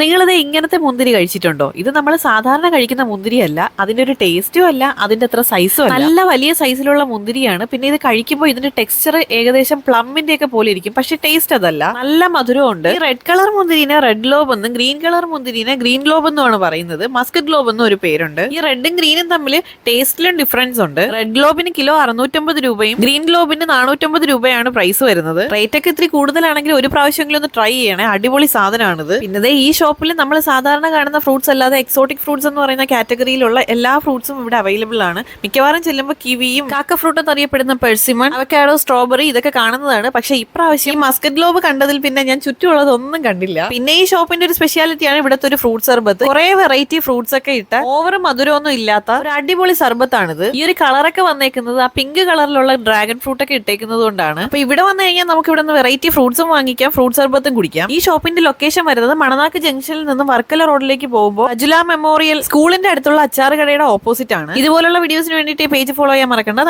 നിങ്ങളിത് ഇങ്ങനത്തെ മുന്തിരി കഴിച്ചിട്ടുണ്ടോ? ഇത് നമ്മൾ സാധാരണ കഴിക്കുന്ന മുന്തിരിയല്ല. അതിന്റെ ഒരു ടേസ്റ്റും അല്ല അതിന്റെ അത്ര സൈസും അല്ല. നല്ല വലിയ സൈസിലുള്ള മുന്തിരിയാണ്. പിന്നെ ഇത് കഴിക്കുമ്പോൾ ഇതിന്റെ ടെക്സ്ചർ ഏകദേശം പ്ലമ്മിന്റെ ഒക്കെ പോലെ ഇരിക്കും. പക്ഷെ ടേസ്റ്റ് അതല്ല. നല്ല മധുരം ഉണ്ട്. ഈ റെഡ് കളർ മുന്തിരിനെ റെഡ് ലോബ് എന്നും ഗ്രീൻ കളർ മുന്തിരിനെ ഗ്രീൻ ലോബ് എന്നുമാണ് പറയുന്നത്. മസ്കറ്റ് ലോബ് എന്നും ഒരു പേരുണ്ട്. ഈ റെഡും ഗ്രീനും തമ്മിൽ ടേസ്റ്റിലും ഡിഫറൻസ് ഉണ്ട്. റെഡ് ലോബിന് കിലോ അറുന്നൂറ്റമ്പത് രൂപയും ഗ്രീൻ ലോബിന് നാനൂറ്റമ്പത് രൂപയാണ് പ്രൈസ് വരുന്നത്. റേറ്റ് ഒക്കെ ഇത്തിരി കൂടുതലാണെങ്കിൽ ഒരു പ്രാവശ്യമെങ്കിലും ഒന്ന് ട്രൈ ചെയ്യണേ. അടിപൊളി സാധനമാണിത്. പിന്നെ ഈ ഷോപ്പിൽ നമ്മൾ സാധാരണ കാണുന്ന ഫ്രൂട്ട്സ് അല്ലാതെ എക്സോട്ടിക് ഫ്രൂട്ട്സ് എന്ന് പറയുന്ന കാറ്റഗറിയിലുള്ള എല്ലാ ഫ്രൂട്ട്സും ഇവിടെ അവൈലബിൾ ആണ്. മിക്കവാറും ചെല്ലുമ്പോൾ കിവിയും കാക്ക ഫ്രൂട്ട് എന്നറിയപ്പെടുന്ന പെഴ്സിമൺ അവക്കാഡോ സ്ട്രോബെറി ഇതൊക്കെ കാണുന്നതാണ്. പക്ഷേ ഇപ്രാവശ്യം മസ്കറ്റ് ലോബ് കണ്ടതിൽ പിന്നെ ഞാൻ ചുറ്റുമുള്ളതൊന്നും കണ്ടില്ല. പിന്നെ ഈ ഷോപ്പിന്റെ ഒരു സ്പെഷ്യാലിറ്റിയാണ് ഇവിടുത്തെ ഒരു ഫ്രൂട്ട് സർബത്ത്. കുറെ വെറൈറ്റി ഫ്രൂട്ട്സ് ഒക്കെ ഇട്ട ഓവർ മധുരമൊന്നും ഇല്ലാത്ത ഒരു അടിപൊളി സർബത്താണിത്. ഈ ഒരു കളറൊക്കെ വന്നേക്കുന്നത് ആ പിങ്ക് കളറിലുള്ള ഡ്രാഗൺ ഫ്രൂട്ട് ഒക്കെ ഇട്ടേക്കുന്നത് കൊണ്ടാണ്. അപ്പൊ ഇവിടെ വന്നു കഴിഞ്ഞാൽ നമുക്ക് ഇവിടെ നിന്ന് വെറൈറ്റി ഫ്രൂട്ട്സും വാങ്ങിക്കാം ഫ്രൂട്ട് സർബത്തും കുടിക്കാം. ഈ ഷോപ്പിന്റെ ലൊക്കേഷൻ വരുന്നത് മണനാക്ക് ജംഗ്ഷനിൽ നിന്ന് വർക്കല റോഡിലേക്ക് പോകുമ്പോൾ അജുല മെമ്മോറിയൽ സ്കൂളിന്റെ അടുത്തുള്ള അച്ചാർ കടയുടെ ഓപ്പോസിറ്റ് ആണ് ഇതുപോലുള്ള വീഡിയോസിന് വേണ്ടിയിട്ട് പേജ് ഫോളോ ചെയ്യാൻ മറക്കണ്ട.